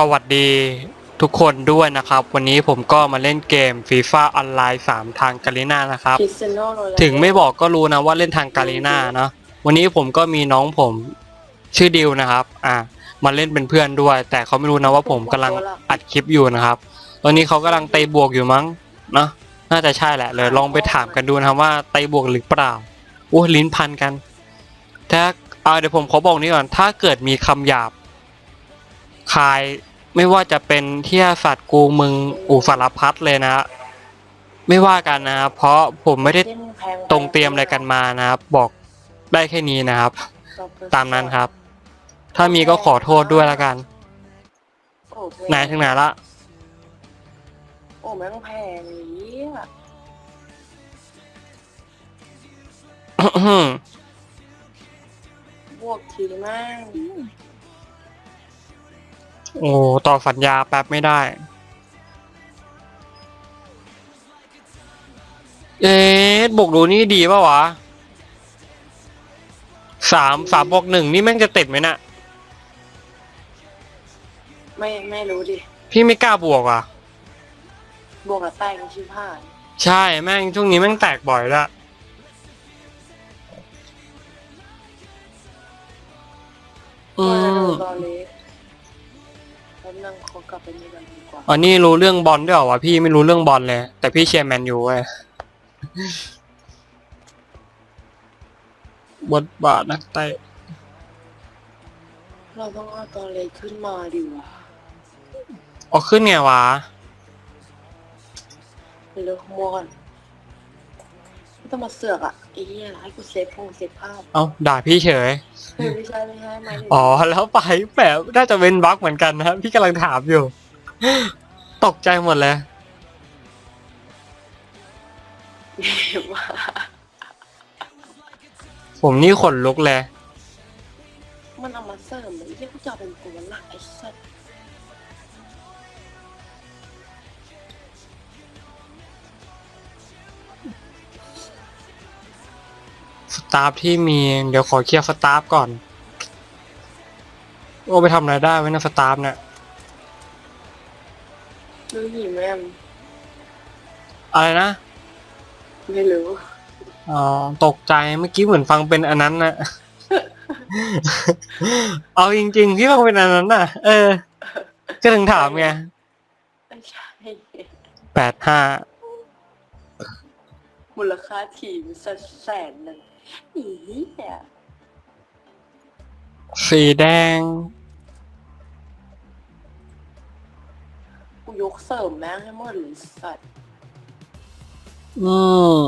สวัสดีทุกคนด้วยนะครับ วันนี้ผมก็มาเล่นเกม FIFA ออนไลน์3ทางกาลิน่านะครับคริสเตียโนโรนัลโดถึงไม่บอกก็รู้นะว่าเล่นทางกาลิน่านะวันนี้ผมก็มีน้องผมชื่อดิวนะครับ อ่ามาเล่นเป็นเพื่อนด้วย แต่เขาไม่รู้นะว่าผมกำลังอัดคลิปอยู่นะครับ ตอนนี้เขากำลังเตะบวกอยู่มั้งเนอะน่าจะใช่แหละเลยลองไปถามกันดูนะครับว่าเตะบวกหรือเปล่าโอ้ลิ้นพันกัน ถ้าเอาเดี๋ยวผมขอบอกนี้ก่อนถ้าเกิดมีคำหยาบคาย ไม่ว่าจะเป็นเที่ยสัตว์กูมึงอูสารพัดเลยนะฮะไม่ว่ากันนะครับเพราะผมไม่ได้เล่นแพงตรงเตรียมอะไรกันมานะครับ บอกได้แค่นี้นะครับ ตามนั้นครับ ถ้ามีก็ขอโทษด้วยแล้วกันโอ้แพไหนถึงไหนละโอ้แม่งแพงเลยอะบวกทีมาก โอ้ต่อสัญญาแป๊บไม่ได้ เอ๊ะบวกดูนี่ดีป่าวะสามสามบวกหนึ่งนี่แม่งจะติดไหมน่ะ ไม่ไม่รู้ดิ พี่ไม่กล้าบวกอะ บวกกับแตงชิบหายใช่แม่งช่วงนี้แม่งแตกบ่อยละอืว่าจะดูมตอนเล็กแล้ว นั่งขอกลับไปนี่กันดีกว่าอ๋อนี่รู้เรื่องบอลด้วยเหรอวะพี่ไม่รู้เรื่องบอลเลย แต่พี่เชียร์แมนยูเว้ยบทบาทนักเตะเราต้องเอาตอนเล็กขึ้นมาดีวะเอาขึ้นไงวะ ไปเลิกมัวก่อน ไม่ต้องมาเสือกอะไอ้เหี้ยให้กูเซฟพงเซฟภาพเอาด่าพี่เฉยเฮ้ยไม่ใช่ไม่ใช่ไม่อ๋อ แล้วไปแบบน่าจะเป็นบั๊กเหมือนกันนะครับพี่กำลังถามอยู่ ตกใจหมดเลย ว่าผมนี่ขนลุกเลย มันเอามาเสริมเลยเรียกกูจะเอาเป็นตัวหลักไอ้ ตาฟที่มีเดี๋ยวขอเคลียร์สตาฟก่อนโอ้ไปทำอะไรได้ไว้นะสตาฟเนี่ยรู้หิแม่มอะไรนะ ไม่รู้อ๋อตกใจเมื่อกี้เหมือนฟังเป็นอันนั้นนะเอาจริงๆพี่ฟังเป็นอันนั้นน่ะ เออ ก็ถึงถามไงไม่ใช่แปดห้ามูลค่าทีมสักแสนหนึ่ง อีเนี่ยสีแดง กูยกเสริมแม่งให้หมดเลยสัตว์อืม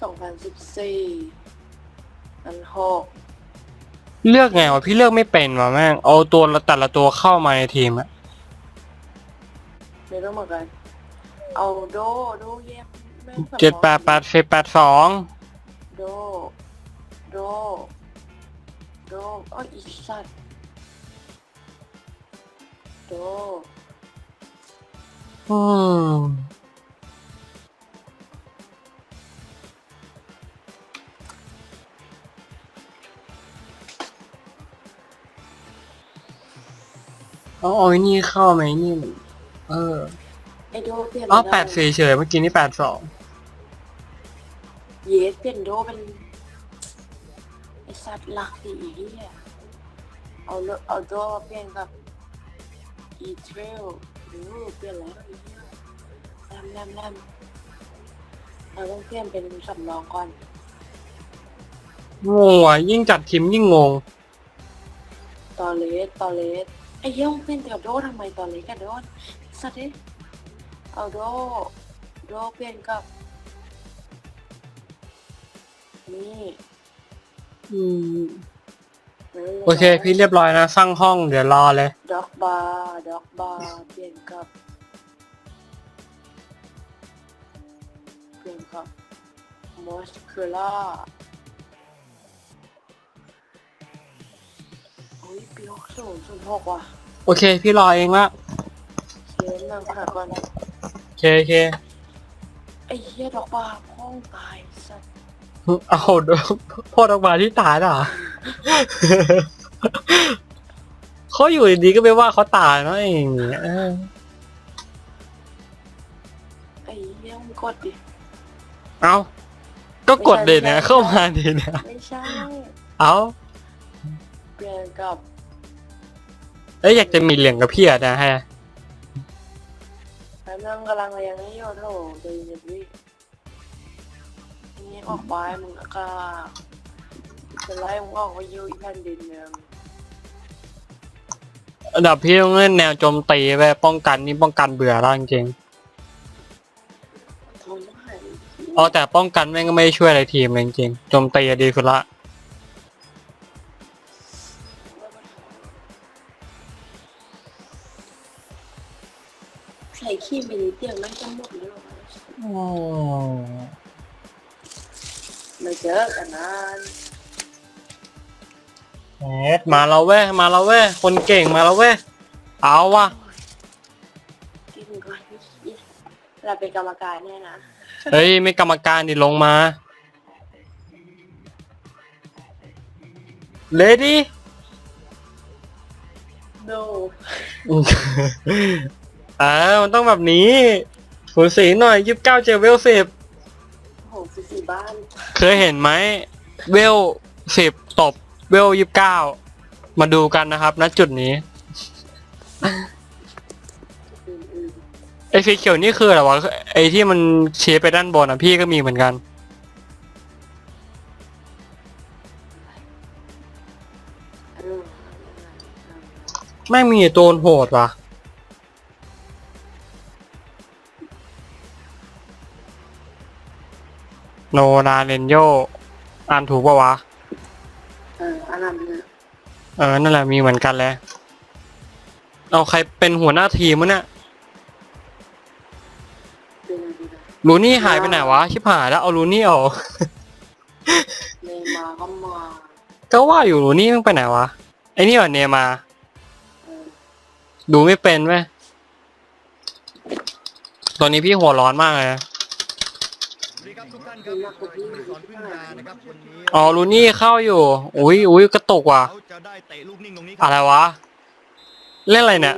สองพันสิบสี่อันหกเลือกไงวะพี่เลือกไม่เป็นวะแม่ง เอาตัวละแต่ละตัวเข้ามาในทีมอะไม่ต้องเหมือนกัน เอาโดโดเย็บแม่งสมอง เจ็ดแปดแปดสิบแปดสองโด โด โดอ้อยอีสัตว์โด อืมเอาเอาไอ้นี่เข้าไหมนี่มันเออ ไอโดเปลี่ยนอ๋อไม่แปดสี่เฉยเมื่อกี้นี่แปดสองเยสเปลี่ยนโดเป็นไอสัตว์หลักดีอีเนี่ยเอาโลเอาโดเปลี่ยนกับอีเทรลหรือเปลี่ยนแล้วอีเนี่ยแลมแลมแลมเราต้องเปลี่ยนเป็นสำรองก่อนงงว่ะยิ่งจัดทีมยิ่งงงตอเลสตอเลสไอ้เหี้ยมึงเปลี่ยนกับโดทำไมตอเลสกับโดสัตว์ดิ เอาโดโดเปลี่ยนกับ นี่อืมไม่รู้โอเค พี่เรียบร้อยนะ สร้างห้องเดี๋ยวรอเลย ด็อกบาร์ด็อกบาร์เปลี่ยนกับ เปลี่ยนกับมอสคูล่าโอ้ยปีหกศูนย์ศูนย์หกว่ะโอเค พี่รอเองละเขียนนั่งหาก่อนโอ เคโอเคไอ้เหี้ยดอกบาร์พ้องตายสัตว์เอาโดนโทษออกมาที่ตายเหรอเขาอยู่ดีๆก็ไปว่าเขาตายเนาะอย่างเงี้ยเออไอ้เหี้ยมึงกดดิ เอาก็กดเด่นนะ เข้ามาดีนะไม่ใช่ เอาเปลี่ยนกับ เอ้ยอยากจะมีเหลี่ยงกับพี่อะนะฮะแล้ว นั่งกำลังเรียนนี่อยู่โถเดี๋ยเย็นวิทีนี้ออกไปมึงก็จะไล่มึงออกไปอยูอีกแผ่นดินหนึ่งอันดับพี่ต้องเล่นแนวโจมตีไปป้องกันนี่ป้องกันเบื่อแล้วจริงทนไม่ไหวๆเอาแต่ป้องกันแม่งก็ไม่ช่วยอะไรทีมเลยจริงๆโจมตีอะดีสุดละ ส่ขี้ไปนิดเดียวไม่จะหมดแล้วหรอมาเจอกันนานเอ็ดมาแล้วเว้ยมาแล้วเว้ยคนเก่งมาแล้วเว้ยเอาวะกินก่อนเราเป็นกรรมการแน่นะเฮ้ยไม่กรรมการดิลงมาเลดี้ no อ่ามันต้องแบบนี้สูสีหน่อยยี่สิบเก้าเจอเวลสิบโหสิสี่บ้านเคยเห็นไหมเวลสิบตบเวลยี่สิบเก้ามาดูกันนะครับณจุดนี้อืมไอ้สีเขียวนี่คืออะไรวะไอ้ที่มันเชียไปด้านบนอะพี่ก็มีเหมือนกันๆอืมแม่งมีโดนโหดว่ะ โนนาเรนโยอ่านถูกปะวะ เอออันนั้นเนี่ยเออ นั่นแหละมีเหมือนกันแหละเอาใครเป็นหัวหน้าทีมวะเนี่ยเป็นอะไรดีนะลูนี่หายไปไหนวะ ชิบหายแล้วเอาลูนี่ออก เนมาก็มาก็ว่าอยู่ลูนี่มันไปไหนวะ ไอ้นี่เหรอเนมาเออดูไม่เป็นไหมตอนนี้พี่หัวร้อนมากเลยนะสวัส ดีครับทุกท่านครับอยู่ในสอนพึ่งยานะครับวันนี้อ๋อลูนี่เข้าอยู่ อุ้ยอุ้ยกระตุกว่ะ เขาจะได้เตะลูกนิ่งตรงนี้คอะรับไรวะ เล่นอะไรเนี่ย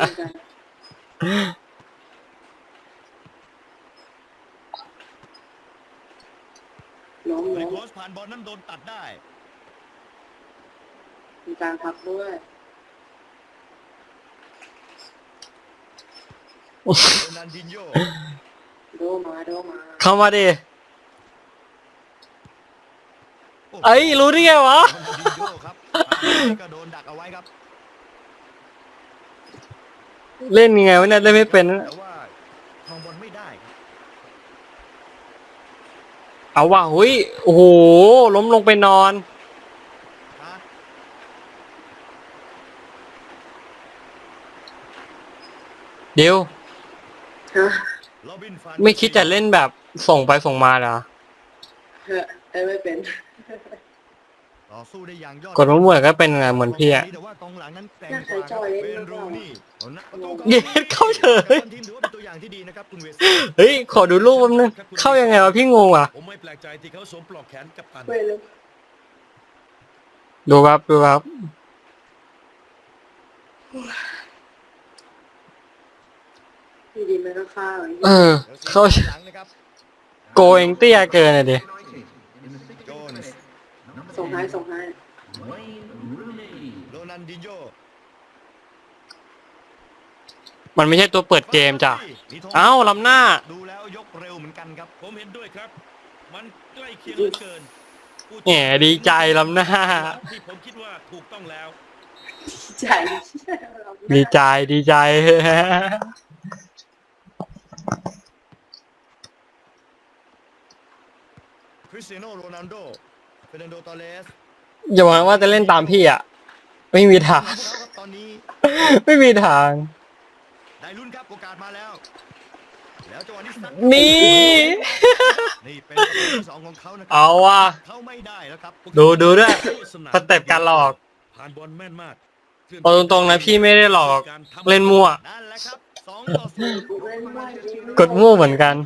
ล้มในล้มโคสผ่านบอลนั้นโดนตัดได้ มีการพักด้วยโรนันดินโยโดมาโดมาเข้ามาดิ โอ้โห เอ้ยรู้ได้ไงวะโรนันดินโยครับผ่านไปก็โดนดักเอาไว้ครับ เล่นยังไงวะเนี่ยเล่นไม่เป็นนะแต่ว่าครองบอลไม่ได้ครับเอาว่ะหุยโอ้โหล้มลงไปนอนฮะเดี๋ยว ฮะโรบินฟานไม่คิดจะเล่นแบบส่งไปส่งมาเหรอเฮ้ยเอ้ยไม่เป็น ต่อสู้ได้อย่างยอดกดมั่วๆก็เป็นไงเหมือนพี่อะแต่ว่าตรงหลังนั้นแกร่งน่ากเคยว่าจอยเล่นเวหรืนอเปรูล่านี่เอานะประตูเย็ดเข้าเฉยทีมถือว่าเป็นตัวอย่างที่ดีนะครับคุณเวสเฮ้ยขอดูรูปแป๊บนึงเข้ายังไงวะพี่งงว่ะผมไม่แปลกใจที่เขาสวมปลอกแขนกับตันเว้ยเลยดูครับดูครับดีดีไม่ต้องฆ่าเลยเออเข้าหลังนะครับโกเองเตี้ยเกินอะดิโจนส์ส่ งให้ส่งให้โรนันดินโยมันไม่ใช่ตัวเปิดเกมจ้ะมีธงเอ้าลำหน้า ดูแล้วยกเร็วเหมือนกันครับ ผมเห็นด้วยครับ มันใกล้เคียงเหลือเกินพูแหมดีใจลำหน้า ที่ผมคิดว่าถูกต้องแล้ว ใจดีใจดีใจ คริสเตียโนโรนัลโด เฟรนันโดตอเลสอย่าหวังว่าจะเล่นตามพี่อะ ไม่มีทางพวกเขาครับตอนนี้ไม่มีทาง ได้ลุ้นครับโอกาสมาแล้ว แล้วจังหวะนี้สักนี่ นี่เป็นประตูที่สองของเขานะครัเอาว่ะ เขาไม่ได้แล้วครับดูดูด้วยสนามสเต็ปการหลอกผ่านบอลแม่นมากเอาตรงๆนะพี่ไม่ได้หลอก เล่นมั่ว นั่นแหละครับสองต่อศูนย์เล่นไม่ดีกดมั่วเหมือนกัน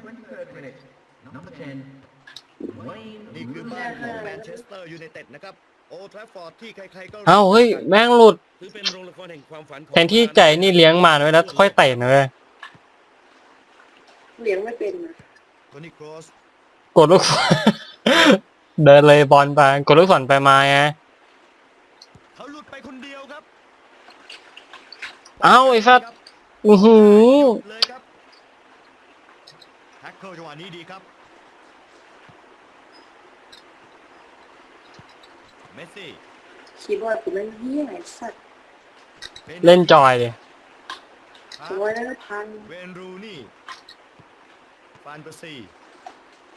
นี่คือบ้านของแมนเชสเตอร์ยูไนเต็ดนะครับโอทราฟอร์ดที่ใครๆก็รู้เอ้าเฮ้ยแม่งหลุดถือเป็นโรงละครแห่งความฝันของแทนที่ใจนี่เลี้ยงมาไว้แล้วค่อยเตะนะเว้ยเลี้ยงไม่เป็นนะโทนี่ครอสกดลูกศรเดินเลยบอลไปกดลูกศรไปมาไงเขาหลุดไปคนเดียวครับเอ้าไอ้สัตว์อือหือเลยครับแท็กเกิลจังหวะนี้ดีครับ เมสซี่คิดว่ากูเป็นเฮียไอ้สัตว์เล่นจอยดิกูว่าได้พันเวนรูนี่ฟานเปอร์ซี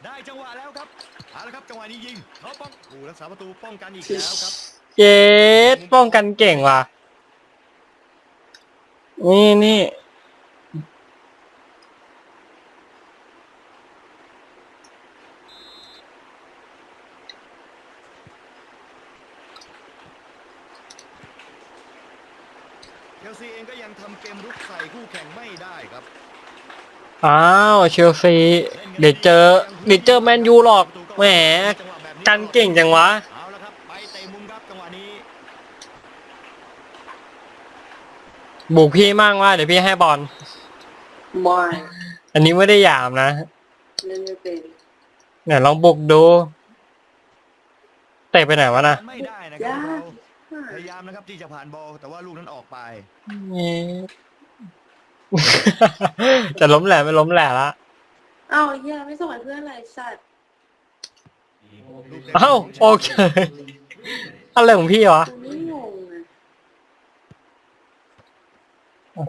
ได้จังหวะแล้วครับเอาละครับจังหวะนี้ยิงเขาป้องโอ้รักษาประตูป้องกันอีกแล้วครับเย็ดป้องกันเก่งว่ะนี่นี่ เชลซีเองก็ยังทำเกมรุกใส่คู่แข่งไม่ได้ครับอ้าวเชลซีเดี๋ยวเจอเดี๋ยวเจอแมนยูหรอกแหมกันเก่งจังวะเอาละครับไปเตะมุมครับจังหวะนี้บุกพี่มั่งว่าเดี๋ยวพี่ให้บอลมอยอันนี้ไม่ได้หยามนะเล่นไม่เป็นเนี่ยลองบุกดูเตะไปไหนวะนะไม่ได้นะครับเรา พยายามนะครับที่จะผ่านบอลแต่ว่าลูกนั้นออกไป จะล้มแหลมไม่ล้มแหลละ เอ้าวเฮียไม่ส่งให้เพื่อนอะไรสัตว์ลูกเตะเอ้าโอเค อะไรของพี่วะ กูไม่งงนะ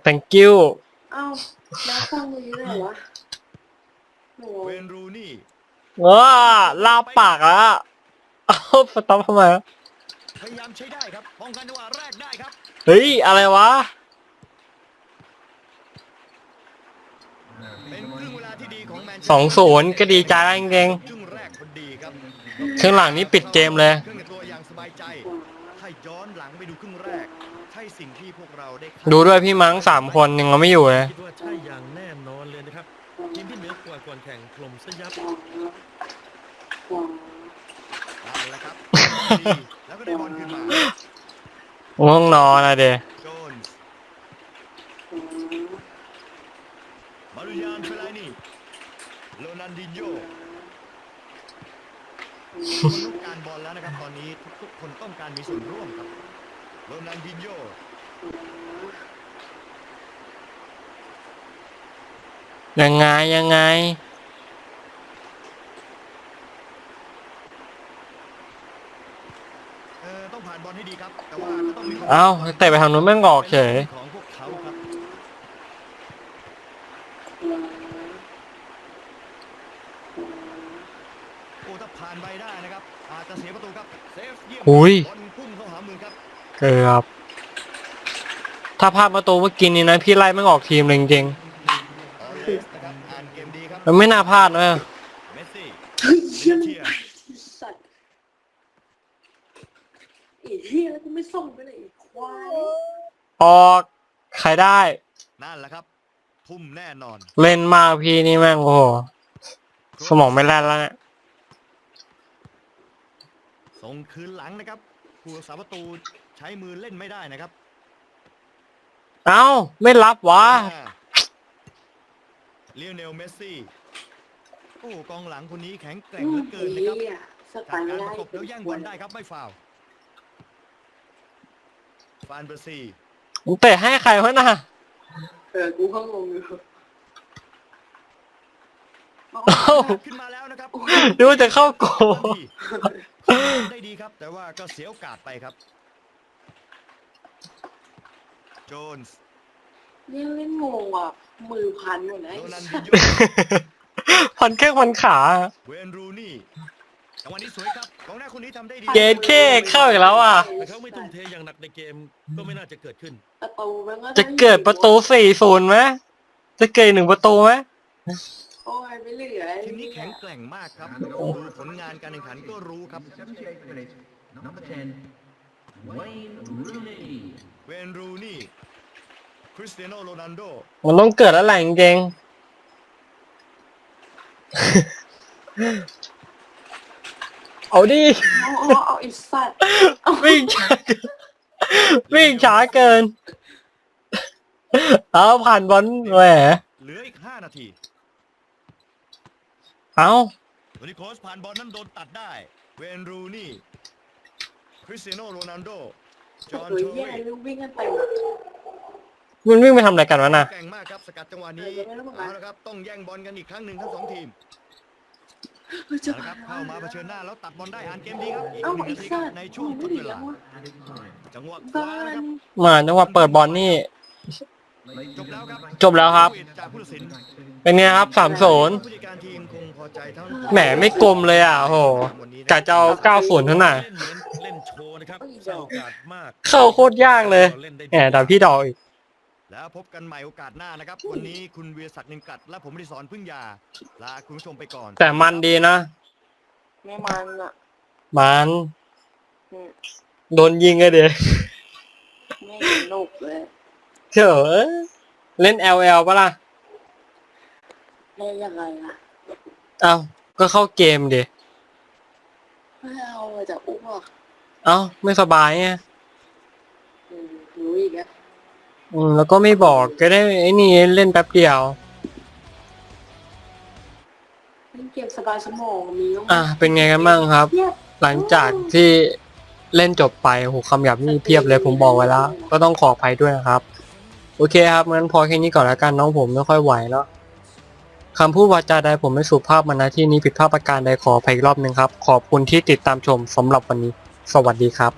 thank you เอ้าแล้วฟังมือเลยวะโหเวนรูนี่ว้าลาปากอะเอ้าสต็อปทำไมวะ พยายามใช้ได้ครับป้องกันจังหวะแรกได้ครับเฮ้ย อะไรวะ เป็นครึ่งเวลาที่ดีของแมนสองศูนย์ก็ดีใจแล้วจริงครึ่งแรกพอดีครับครึ่งหลังนี่ปิดเกมเลย ครึ่งตัวอย่างสบายใจขวาถ้าย้อนหลังไปดูครึ่งแรกใช่สิ่งที่พวกเราได้ดูด้วยพี่มั้งสามคนยังเราไม่อยู่เลย คิดว่าใช่อย่างแน่นอนเลยนะครับทีมที่เหนือกว่าก่อนแข่งถล่มซะยับขวาขวาเอาละครับแล้วก็ได้บอลขึ้นมา ง่วงนอนอะเดโจนส์ขวามารุยานเฟลานี่โรนันดินโยคนต้องการบอลแล้วนะครับตอนนี้ทุกๆคนต้องการมีส่วนร่วมครับโรนันดินโยยังไงยังไง เออต้องผ่านบอลให้ดีครับ แต่ ว่าก็ต้องมีควมเอ้าเตะไปทางนู้นแม่งออกเฉยของพวกเขาครับขวาโอ้ถ้าผ่านไปได้นะครับอาจจะเสียประตูครับเซฟเยี่ยมอุ้ยบอลพุ่งเข้าหามือครับเกือบถ้าพลาดประตูเมื่อกี้นี้นะพี่ไล่แม่งออกทีมเลยจริงออเลสนะครับอ่านเกมดีครับๆมันไม่น่าพลาดนะเมสซี่เฮ้ยเฮียเชียร์สัตว์ไอ้เฮียแล้วกูไม่ส่งไปเลยไอ้ควาย ออกใครได้ นั่นแหละครับ ทุ่มแน่นอน เล่นมากพี่นี่แม่งโอ้โหสมองไม่แล่นแล้วเนี่ยส่งคืนหลังนะครับผู้รักษาประตูใช้มือเล่นไม่ได้นะครับ เอ้าไม่รับวะอ่าเลียวเนลเมสซี่โอ้กองหลังคนนี้แข็งแกร่งเหลือเกินนะครับเฮียสจากไปการไม่ปได้ระกบแล้วแย่งบอลได้ครับไม่ฟาวล์ ฟานเบอร์ซีมึงเตะให้ใครวะน่ะเออ กูก็งงอยู่เอ้าขึ้นมาแล้วนะครับดูว่าจะเข้าโกได้ดีครับ แต่ว่าก็เสียโอกาสไปครับ โจนส์เนี่ยเล่นงงว่ะ มือพันหมดแล้วโรไอ้นันดิสันตว์โยพันแข้งพันขา เวนรูนี่ จังหวะนี้สวยครับกองหน้าคนนี้ทำได้ดีเกตเข้เข้าอีกแล้วอะ แต่เขาไม่ทุ่มเทอย่างหนักในเกมก็ไม่น่าจะเกิดขึ้น ประตูมันก็จะเกิดประตูสี่ศูนย์ไหมจะเกิดหนึ่งประตูไหมโอ้ยไม่เหลือไอ้ทีมนี้เหี้แข็ยงแกร่งมากครับดูผลงานการแข่งขันก็รู้ครับ78 minutes, number 10, Wayne Rooney. เวนรูนี่คริสเตียโนโรนัลโดมันต้องเกิดแล้วแหละจริง เอาดิ เอาเอาเอาไอ้สัตว์เอาวิ่งช้าเกินวิ่งช้าเกิน เอาผ่านบอลแหมเหลืออีก 5 นาทีเอาโทนี่โคสผ่านบอลนั้นโดนตัดได้ เวนรูนี่ คริสเตียโนโรนัลโด จอห์นเฮ้ยโชแย่วีลูกวิ่งกันเต็มมันวิ่งไปทำอะไรกันวะน่ะ แกร่งมากครับสกัดจังหวะนี้เออไม่รู้เหมือนกันเอาละครับต้องแย่งบอลกันอีกครั้งหนึ่งทั้งสองทีม เฮ้ยจะเอาละครับเข้ามาเผชิญหน้าแล้วตัดบอลได้อ่านเกมดีครับอีกเอาหนึ่งไอ้นาทีคสัรับตว์ในช่วงทดเวลา Added time. จังหวะขบ้าวานะนครับมาจังหวะเปิดบอลนี่ จบแล้วครับจบแล้วครับ จากผู้ตัดสินเป็นไงครับสามศูนย์ผู้จัดการทีมคงพอใจทั้งแหมไม่กลมเลยอะโอ้โหกะจะเอาเก้าศูนย์เท่าไหร่เล่นเหมือนเล่นโชว์นะครับสร้างโอกาสมากเข้าโคตรยากเลยล่นได้แหมแต่พี่ดอกอีก แล้วพบกันใหม่โอกาสหน้านะครับ วันนี้คุณเวียศักดิ์นินกัด และผมอดิศรพึ่งยา ลาคุณผู้ชมไปก่อน แต่มันดีนะ ไม่มันอะมันอืมโดนยิงเลยเด็กไม่สนุกเลยเถอะเล่น LL ปะล่ะ เล่นยังไงล่ะเอ้า ก็เข้าเกมดิไม่เอาอะจะอ้วกเอ้า ไม่สบายไงอืมรู้อีกแล้ว อืมแล้วก็ไม่บอกก็ได้ไอ้นี่เล่นแป๊บเดียวเล่นเกมสบายสมองมีต้องอะเป็นไงกันบ้างครับเทียบหลังจากที่เล่นจบไปโหคำหยาบนี่เพียบเลยผมบอกไว้แล้วก็ต้องขออภัยด้วยนะครับ โอเคครับงั้นพอแค่นี้ก่อนแล้วกันน้องผมไม่ค่อยไหวแล้วคำพูดวาจาใดผมไม่สุภาพมาณที่นี้ผิดพลาดประการใดขออภัยอีกรอบหนึ่งครับ ขอบคุณที่ติดตามชมสำหรับวันนี้ สวัสดีครับ